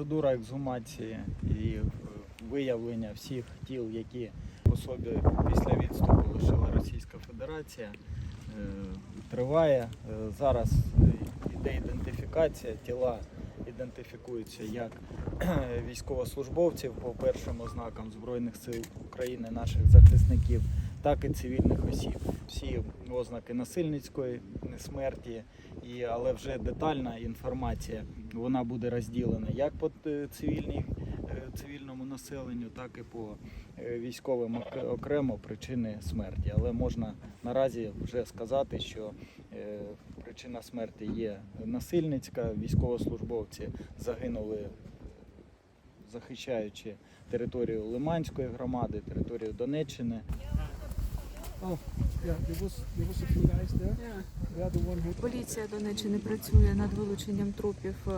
процедура ексгумації і е, виявлення всіх тіл, які особі після відступу лишила Російська Федерація, е, триває. Е, Зараз йде ідентифікація, тіла ідентифікуються як військовослужбовців по першим ознакам Збройних сил України, наших захисників, так і цивільних осіб. Всі ознаки насильницької смерті, і, але вже детальна інформація вона буде розділена як по е, цивільній, е, цивільному населенню, так і по е, військовим окремо причини смерті. Але можна наразі вже сказати, що причина смерті є насильницька. Військовослужбовці загинули захищаючи територію Лиманської громади, територію Донеччини. Поліція Донеччини працює над вилученням трупів, е,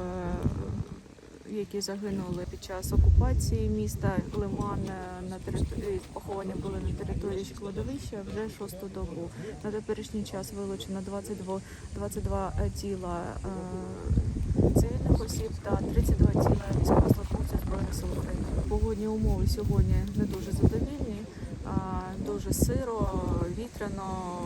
які загинули під час окупації міста Лиман е, на території поховані були на території складовища вже шосту добу. На теперішній час вилучено 22, 22 тіла е, цивільних осіб та 32 тіла військовослужбовців збройних сил України. Погодні умови сьогодні не дуже задовільні. Дуже сиро, вітряно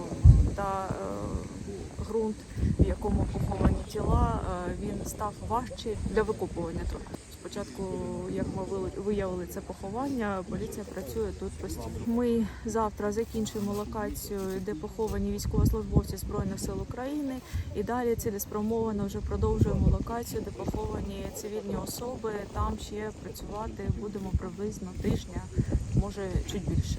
та е, ґрунт, в якому поховані тіла, е, він став важчий для викопування трупів. Спочатку, як ми виявили це поховання, поліція працює тут постійно. Ми завтра закінчуємо локацію, де поховані військовослужбовці збройних сил України, і далі цілеспрямовано вже продовжуємо локацію, де поховані цивільні особи. Там ще працювати будемо приблизно тижня, може чуть більше.